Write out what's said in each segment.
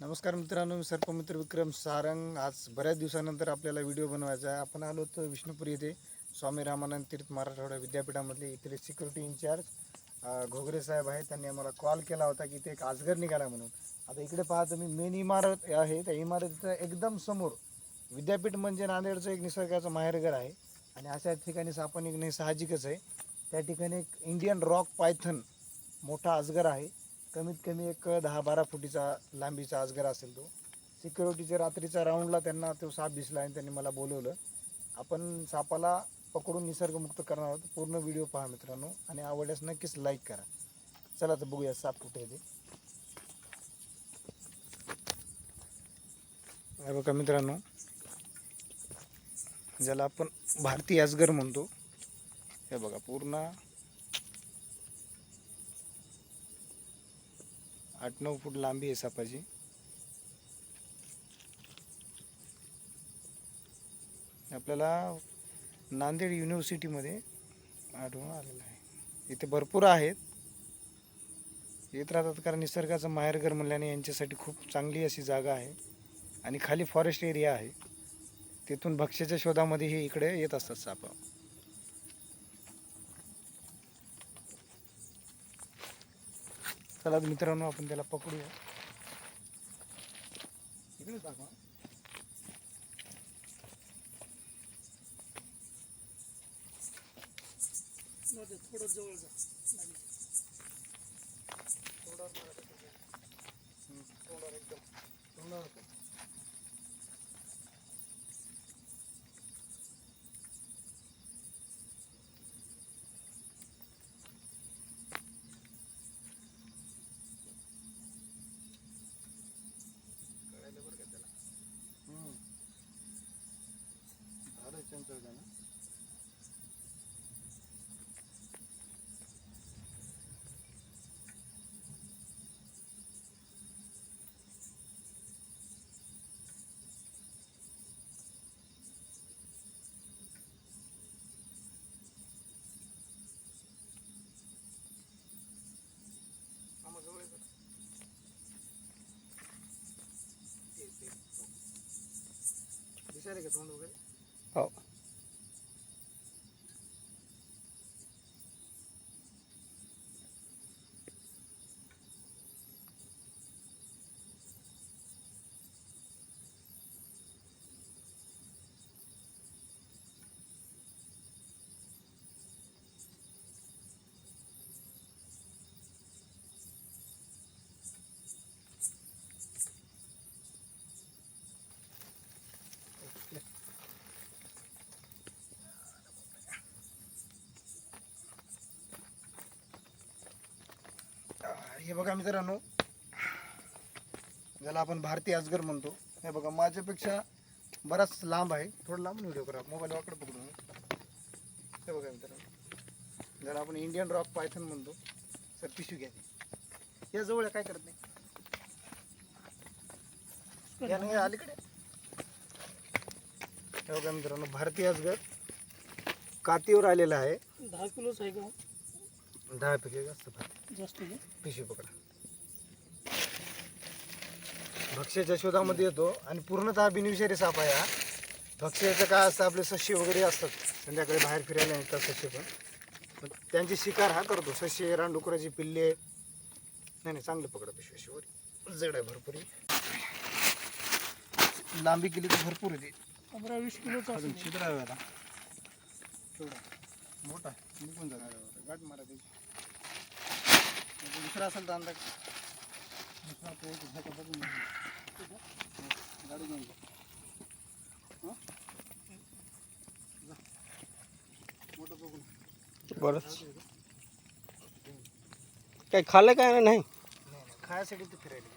नमस्कार मित्रांनो मी सर्पमित्र विक्रम सारंग. आज बऱ्याच दिवसानंतर आपल्याला व्हिडिओ बनवायचा आहे. आपण आलो होतो विष्णुपुरी येथे स्वामी रामानंद तीर्थ मराठवाडा विद्यापीठामधले इथले सिक्युरिटी इन्चार्ज घोगरे साहेब आहेत. त्यांनी आम्हाला कॉल केला होता की ते एक आजगर निघाला म्हणून. आता इकडे पहा तुम्ही मेन इमारत आहे. त्या इमारतीच्या एकदम समोर विद्यापीठ म्हणजे नांदेडचं एक निसर्गाचं माहेरघर आहे. आणि अशा ठिकाणी सापं निघणे साहजिकच आहे. त्या ठिकाणी एक इंडियन रॉक पायथन मोठा अजगर आहे. कमीत कमी एक दहा बारा फुटीचा लांबीचा अजगर असेल तो. सिक्युरिटीच्या रात्रीचा राऊंडला त्यांना तो साप दिसला आणि त्यांनी मला बोलवलं. आपण सापाला पकडून निसर्गमुक्त करणार आहोत. पूर्ण व्हिडिओ पहा मित्रांनो आणि आवडल्यास नक्कीच लाईक करा. चला तर बघूया साप कुठे आहे ते. बघा मित्रांनो ज्याला आपण भारतीय अजगर म्हणतो हे बघा पूर्ण आठ नऊ फूट लांबी आहे सापाची. आपल्याला नांदेड युनिव्हर्सिटीमध्ये आढळून आलेलं आहे. इथे भरपूर आहेत. येत राहतात कारण निसर्गाचं माहेरघर म्हणल्याने यांच्यासाठी खूप चांगली अशी जागा आहे आणि खाली फॉरेस्ट एरिया आहे. तिथून भक्ष्याच्या शोधामध्ये हे इकडे येत असतात सापा. चला मित्रांनो आपण त्याला पकडूया. इकडे दाखवा थोडं जवळ जा. हम्म, तोंडावर एकदम. दिसायला का हे बघा मित्रांनो. ज्याला आपण भारतीय अजगर म्हणतो. हे बघा माझ्यापेक्षा बराच लांब आहे. थोडं लांब व्हिडिओ करा. मोबाईल वाकडं पकडून हे बघा मित्रांनो. ज्याला आपण इंडियन रॉक पायथन म्हणतो सर पिशवी घ्या. या जवळ काय करत नाही. या नाही अलीकडे. हे बघा मित्रांनो भारतीय अजगर कातीवर आलेला आहे. दहा किलोच आहे का? दहा पैकी जास्त भारतीय. जास्त पिशवी पकडा. भक्ष्याच्या शोधामध्ये येतो आणि पूर्णतः बिनविषारी साप आहे हा. भक्ष्याचं काय असतं आपले सस्य वगैरे असतात. संध्याकाळी बाहेर फिरायला येतात सस्य पण. पण त्यांची शिकार हा करतो. सस्य रानडुकराची पिल्ले. नाही नाही चांगलं पकडा पिशवी अशी वर. जड आहे भरपूर ही. लांबी केली तर भरपूर येते पंधरा वीस किलोचा असेल. छिद्र आहे तेवढा मोठा निघून जाणार गाठ मारा त्याची. दुसरा असेल तर अंदाज. दुसरा बघून गाडी घेऊन जा. हं? मोठं बघून. काय खाल्लं काय नाही? खायसाठी ते फिरायला.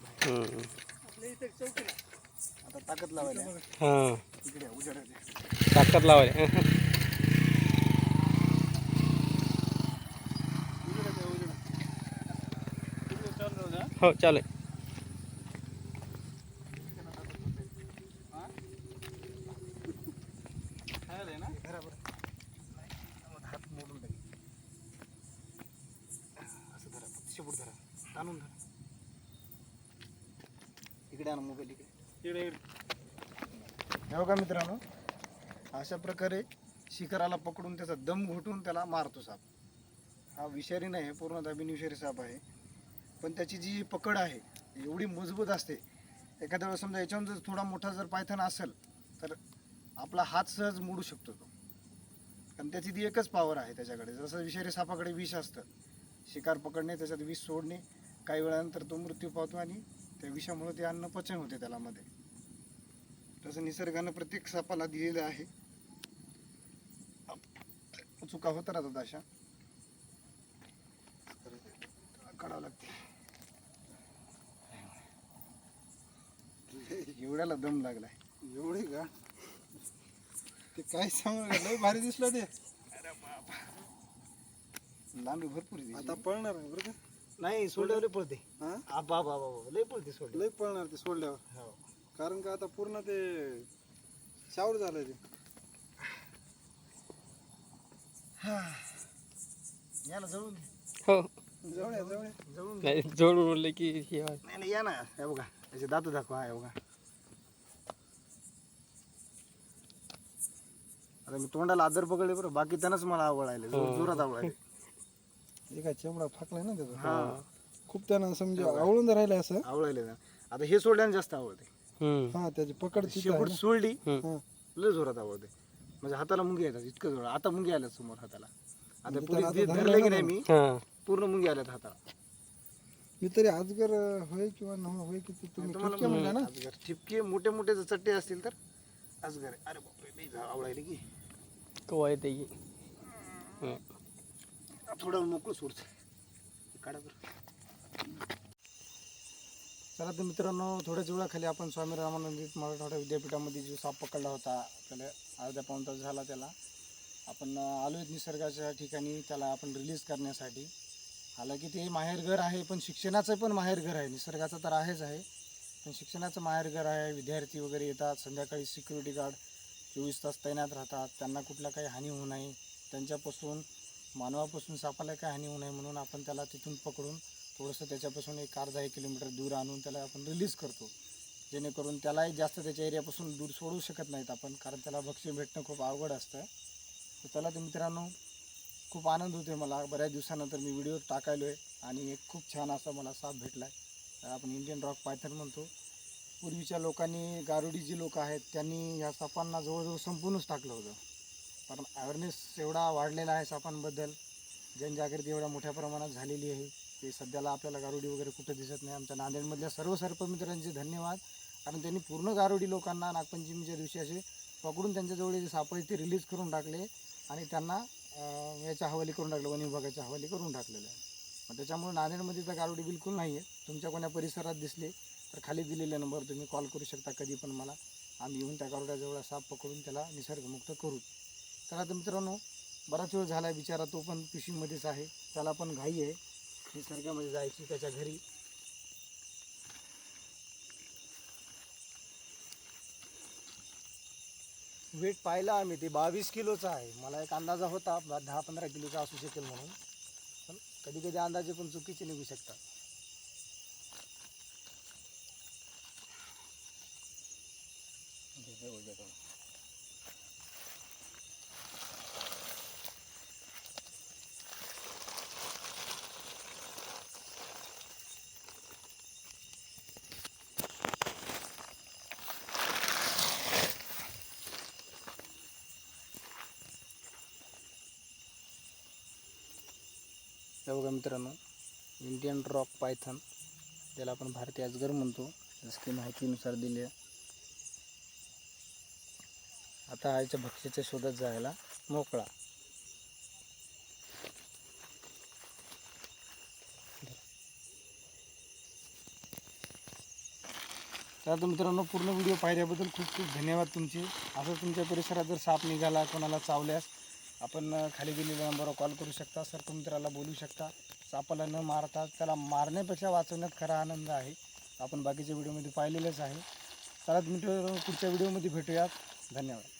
आपल्या इथे आता ताकद लावायला. हां इकडे ताकद लावायला. ताणून धरा इकडे आणा मोबाईल इकडे. हे बघा मित्रांनो अशा प्रकारे शिकाराला पकडून त्याचा दम घोटून त्याला मारतो साप. हा विषारी नाही आहे पूर्णतः बिनविषारी साप आहे. पण त्याची जी पकड आहे एवढी मजबूत असते. एखाद्या वेळेस समजा याच्याहून जर थोडा मोठा जर पायथन असेल तर आपला हात सहज मोडू शकतो तो. कारण त्याची ती एकच पावर आहे त्याच्याकडे. जसं विषारी सापाकडे विष असतं शिकार पकडणे त्याच्यात विष सोडणे काही वेळानंतर तो मृत्यू पावतो आणि त्या विषामुळे ते अन्न पचन होते त्याला मध्ये तसं निसर्गानं प्रत्येक सापाला दिलेलं आहे. चुका होत राहतात अशा काढावं लागते. एवढ्याला दम लागलाय. एवढे का? ते काय सांगू लय भारी दिसलं ते. लांबी भरपूर आहे. आता. पळणार आहे बरं का? नाही सोडल्यावर लय पळते. हा? बाबा बाबा लय पळते सोडले लय पळणार ते सोडल्यावर. हो. कारण का आता पूर्ण ते शावर झालंय ते. या ना जळून हो. जवळ जवळ जळून नाही जोडून उरले की हे आहे. नाही नाही या ना हे बघा त्याचे दात दाखवा हे बघा. आता मी तोंडाला आदर पकडले बरं बाकी त्यानंच मला आवडायला जोर जोरात आवडायले एका चेमडा फाकलाय ना त्याचा? हा. खूप त्यानं समजा आवळून राहिलं असं. आवडायले ना आता हे सोडल्याने जास्त आवडते हम्म. हा त्याची पकड तिथं आहे शेपूट ना. सोडली हा. लय जोरात आवडते म्हणजे हाताला मुंगी येतात इतकं जोर आता मुंगी आल्यात समोर हाताला. आता म्हणजे पुढे जे धरलं की नाही. मी हा. पूर्ण मुंगी आल्यात हाताला. मी तरी आजगर होय किंवा न होय की तुम्ही ठिपके म्हणला ना. अजगर ठिपके मोठे मोठे जर चट्टे असतील तर अजगर आहे. अरे बापरे लई झा- आवडायले की. कवा येते की. हं. थोडं मोकळं सोडत काढा बरं. चला तर मित्रांनो थोड्याच वेळाखाली आपण स्वामी रामानंदित मराठवाडा विद्यापीठामध्ये जो साप पकडला होता त्याला अर्ध्या पाऊण तास झाला त्याला. आपण आलो आहेत निसर्गाच्या ठिकाणी त्याला आपण रिलीज करण्यासाठी. हालाकी ते माहेरघर आहे पण शिक्षणाचं पण माहेरघर आहे. निसर्गाचं तर आहेच आहे पण शिक्षणाचं माहेरघर आहे. विद्यार्थी वगैरे येतात संध्याकाळी सिक्युरिटी गार्ड चोवीस तास तैनात राहतात. त्यांना कुठला काही हानी होऊ नये. त्यांच्यापासून मानवापासून सापाला काही हानी होऊ नये म्हणून आपण त्याला तिथून पकडून थोडंसं त्याच्यापासून एक अर्धा एक किलोमीटर दूर आणून त्याला आपण रिलीज करतो. जेणेकरून त्यालाही जास्त त्याच्या एरियापासून दूर सोडू शकत नाहीत आपण कारण त्याला भक्ष्य भेटणं खूप अवघड असतं. तर त्याला ते मित्रांनो खूप आनंद होतोय मला. बऱ्याच दिवसानंतर मी व्हिडिओ टाकायलो आहे आणि एक खूप छान असा मला साप भेटला आहे आपण इंडियन रॉक पायथन म्हणतो. पूर्वीच्या लोकांनी गारुडी जी लोक आहेत त्यांनी ह्या सापांना जवळजवळ संपूर्णच टाकलं होतं. कारण अवेअरनेस एवढा वाढलेला आहे सापांबद्दल. जनजागृती एवढ्या मोठ्या प्रमाणात झालेली आहे. ते सध्याला आपल्याला गारुडी वगैरे कुठं दिसत नाही. आमच्या नांदेडमधल्या सर्व सर्पमित्रांचे धन्यवाद. कारण त्यांनी पूर्ण गारुडी लोकांना नागपंचमीच्या दिवशी असे पकडून त्यांच्याजवळ जे साप आहेत ते रिलीज करून टाकले आणि त्यांना याच्या हवाली करून टाकलं. वन विभागाच्या हवाली करून टाकलेलं आहे. मग त्याच्यामुळे नांदेडमध्ये तर गारुडी बिलकुल नाही आहे तुमच्या कोण्या परिसरात दिसले. तर खाली दिलेल्या नंबर तुम्ही कॉल करू शकता कधी पण मला. आम्ही येऊन त्या गारुड्याजवळ साप पकडून त्याला निसर्गमुक्त करू. तर आता मित्रांनो बराच वेळ झाला बिचारा तो पण पिशवीमध्येच आहे. त्याला पण घाई आहे. निसर्गामध्ये जायची त्याच्या घरी. वेट पाहिला आम्ही ते बावीस किलोचा आहे. मला एक अंदाजा होता दहा पंधरा किलोचा असू शकेल म्हणून. पण कधी कधी अंदाजे पण चुकीचे निघू शकतात. हे बघा मित्रांनो इंडियन रॉक पायथन त्याला आपण भारतीय अजगर म्हणतो जसं की माहितीनुसार दिले आता आईच्या भक्ष्याच्या शोधात जायला मोकळा. तर मित्रांनो पूर्ण व्हिडिओ पाहिल्याबद्दल खूप खूप धन्यवाद तुमचे. असं तुमच्या परिसरात जर साप निघाला कोणाला चावल्यास आपण खाली दिलेल्या नंबरवर कॉल करू शकता. सर्प मित्राला बोलू शकता. सापाला न मारता त्याला मारण्यापेक्षा वाचवण्यात खरा आनंद आहे. आपण बाकीच्या व्हिडिओमध्ये पाहिलेलंच आहे. चला मित्र पुढच्या व्हिडिओमध्ये भेटूयात. धन्यवाद.